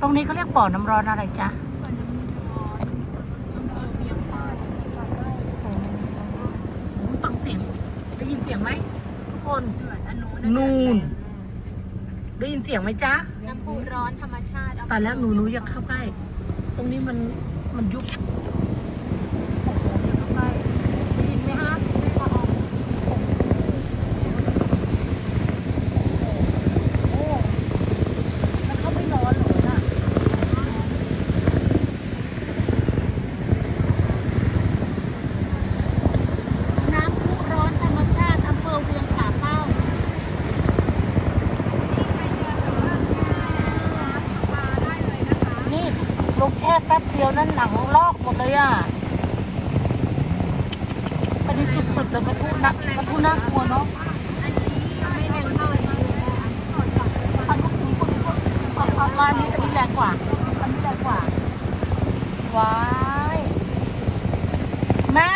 ตรงนี้เขาเรียกบ่อน้ำร้อนอะไรจ๊ะก่อนน้ำร้อนอำเภอเวียงป่าฟังเสียงได้ยินเสียงไหมทุกคนเดือดอันนู้นนูนได้ยินเสียงไหมจ๊ะน้ำพุร้อนธรรมชาติอำเภอแต่แล้วหนูหนูอยากเข้าใกล้ ตรงนี้มันมันยุบโอ้โหอยากเข้าใกล้ได้ยินไหมฮะโอ้โหแล้วเขาไม่ร้อนเหรอน่ะน้ำพุร้อนธรรมชาติอำเภอเวียงป่าเป้า นี่ กแช่แป๊บเดียวนั่นหนังลอกหมดเลยอะอันนี้สุดๆเลยปะทุนักปะทุน่ากลัวเนาะว่าไหร่อันก็คุ้มคนนี้ก็เอาเอามาอันนี้อันนี้แรงกว่าอันนี้แรงกว่าว้ายแม่